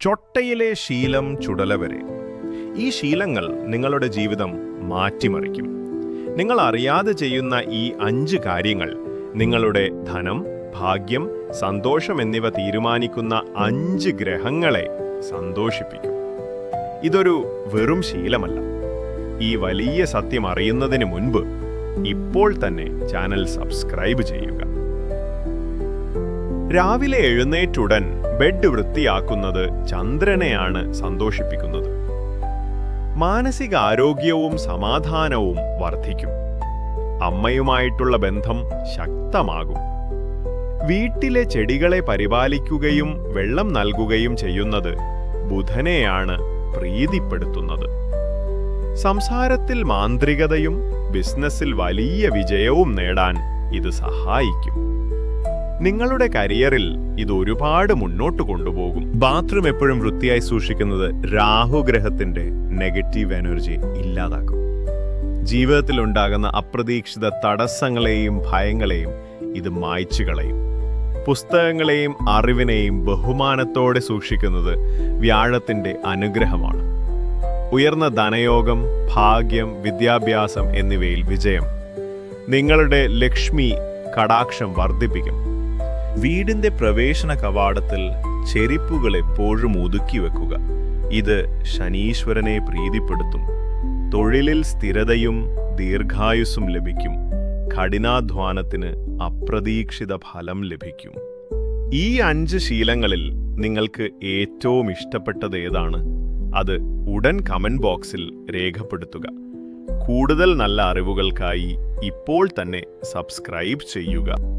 ചൊട്ടയിലെ ശീലം ചുടല വരെ. ഈ ശീലങ്ങൾ നിങ്ങളുടെ ജീവിതം മാറ്റിമറിക്കും. നിങ്ങൾ അറിയാതെ ചെയ്യുന്ന ഈ അഞ്ച് കാര്യങ്ങൾ നിങ്ങളുടെ ധനം ഭാഗ്യം സന്തോഷം എന്നിവ തീരുമാനിക്കുന്ന അഞ്ച് ഗ്രഹങ്ങളെ സന്തോഷിപ്പിക്കും. ഇതൊരു വെറും ശീലമല്ല. ഈ വലിയ സത്യം അറിയുന്നതിന് മുൻപ് ഇപ്പോൾ തന്നെ ചാനൽ സബ്സ്ക്രൈബ് ചെയ്യുക. രാവിലെ എഴുന്നേറ്റുടൻ ബെഡ് വൃത്തിയാക്കുന്നത് ചന്ദ്രനെയാണ് സന്തോഷിപ്പിക്കുന്നത്. മാനസിക ആരോഗ്യവും സമാധാനവും വർദ്ധിക്കും അമ്മയുമായിട്ടുള്ള ബന്ധം ശക്തമാകും. വീട്ടിലെ ചെടികളെ പരിപാലിക്കുകയും വെള്ളം നൽകുകയും ചെയ്യുന്നത് ബുധനെയാണ് പ്രീതിപ്പെടുത്തുന്നത്. സംസാരത്തിൽ മാന്ത്രികതയും ബിസിനസ്സിൽ വലിയ വിജയവും നേടാൻ ഇത് സഹായിക്കും. നിങ്ങളുടെ കരിയറിൽ ഇത് ഒരുപാട് മുന്നോട്ട് കൊണ്ടുപോകും. ബാത്റൂം എപ്പോഴും വൃത്തിയായി സൂക്ഷിക്കുന്നത് രാഹുഗ്രഹത്തിന്റെ നെഗറ്റീവ് എനർജി ഇല്ലാതാക്കും. ജീവിതത്തിൽ ഉണ്ടാകുന്ന അപ്രതീക്ഷിത തടസ്സങ്ങളെയും ഭയങ്ങളെയും ഇത് മായ്ച്ചു കളയും. പുസ്തകങ്ങളെയും അറിവിനെയും ബഹുമാനത്തോടെ സൂക്ഷിക്കുന്നത് വ്യാഴത്തിന്റെ അനുഗ്രഹമാണ്. ഉയർന്ന ധനയോഗം ഭാഗ്യം വിദ്യാഭ്യാസം എന്നിവയിൽ വിജയം നിങ്ങളുടെ ലക്ഷ്മി കടാക്ഷം വർദ്ധിപ്പിക്കും. വീടിന്റെ പ്രവേശന കവാടത്തിൽ ചെരിപ്പുകൾ എപ്പോഴും ഒതുക്കി വെക്കുക. ഇത് ശനീശ്വരനെ പ്രീതിപ്പെടുത്തും. തൊഴിലിൽ സ്ഥിരതയും ദീർഘായുസ്സും ലഭിക്കും. കഠിനാധ്വാനത്തിന് അപ്രതീക്ഷിത ഫലം ലഭിക്കും. ഈ അഞ്ച് ശീലങ്ങളിൽ നിങ്ങൾക്ക് ഏറ്റവും ഇഷ്ടപ്പെട്ടത് ഏതാണ്? അത് ഉടൻ കമന്റ് ബോക്സിൽ രേഖപ്പെടുത്തുക. കൂടുതൽ നല്ല അറിവുകൾക്കായി ഇപ്പോൾ തന്നെ സബ്സ്ക്രൈബ് ചെയ്യുക.